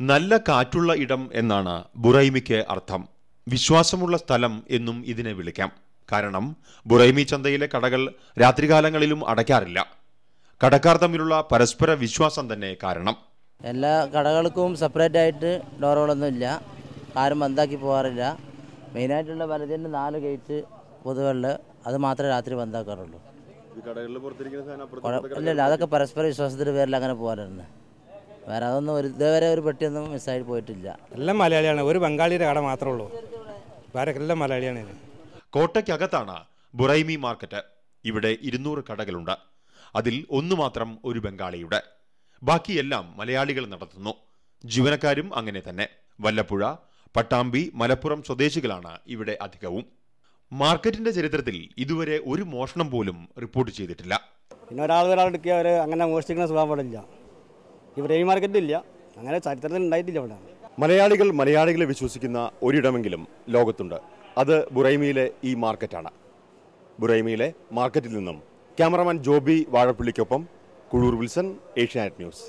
നല്ല കാറ്റുള്ള ഇടം എന്നാണ് ബുറൈമിക്ക് അർത്ഥം. വിശ്വാസമുള്ള സ്ഥലം എന്നും ഇതിനെ വിളിക്കാം. കാരണം ബുറൈമി ചന്തയിലെ കടകൾ രാത്രികാലങ്ങളിലും അടയ്ക്കാറില്ല. കടക്കാർ തമ്മിലുള്ള പരസ്പര വിശ്വാസം തന്നെ കാരണം. എല്ലാ കടകൾക്കും സെപ്പറേറ്റ് ആയിട്ട് ഡോറുകളൊന്നും ഇല്ല. ആരും ബന്ധാക്കി പോകാറില്ല. മെയിനായിട്ടുള്ള വലതിന്റെ നാല് ഗേറ്റ് പൊതുവെള്ള അത് മാത്രമേ രാത്രി ബന്ധാക്കാറുള്ളൂ. ഇല്ല അതൊക്കെ പരസ്പര വിശ്വാസത്തിന്റെ പേരിൽ അങ്ങനെ പോകാറുണ്ട് വേറെ അതൊന്നും ഒരു ഇതുവരെ ഒരു പെട്ടിയൊന്നും മിസ്സായി പോയിട്ടില്ല. എല്ലാം മലയാളിയാണ്. ഒരു ബംഗാളിയുടെ കട മാത്രമേ ഉള്ളൂ. വേറെ എല്ലാം മലയാളിയാണ് ഇത്. കോട്ടയ്ക്കകത്താണ് ബുറൈമി മാർക്കറ്റ്. ഇവിടെ ഇരുന്നൂറ് കടകളുണ്ട്. അതിൽ ഒന്നു മാത്രം ഒരു ബംഗാളിയുടെ. ബാക്കിയെല്ലാം മലയാളികൾ നടത്തുന്നു. ജീവനക്കാരും അങ്ങനെ തന്നെ. വല്ലപ്പുഴ പട്ടാമ്പി മലപ്പുറം സ്വദേശികളാണ് ഇവിടെ അധികവും. മാർക്കറ്റിന്റെ ചരിത്രത്തിൽ ഇതുവരെ ഒരു മോഷണം പോലും റിപ്പോർട്ട് ചെയ്തിട്ടില്ല. പിന്നെ ഒരാൾ ഒരാളെടുക്കുക അവർ അങ്ങനെ മോഷ്ടിക്കുന്ന സ്വഭാവം ഇല്ല. ഇവിടെ മാർക്കറ്റ് ഇല്ല. അങ്ങനെ ചരിത്രത്തിൽ ഉണ്ടായിട്ടില്ല ഇവിടെ. മലയാളികൾ മലയാളികളെ വിശ്വസിക്കുന്ന ഒരിടമെങ്കിലും ലോകത്തുണ്ട്. അത് ബുറൈമിയിലെ ഈ മാർക്കറ്റാണ് ബുറൈമിയിലെ മാർക്കറ്റിൽ നിന്നും ക്യാമറമാൻ ജോബി വാഴപ്പള്ളിക്കൊപ്പം കുഴൂർ വിൽസൺ ഏഷ്യാനെറ്റ് ന്യൂസ്.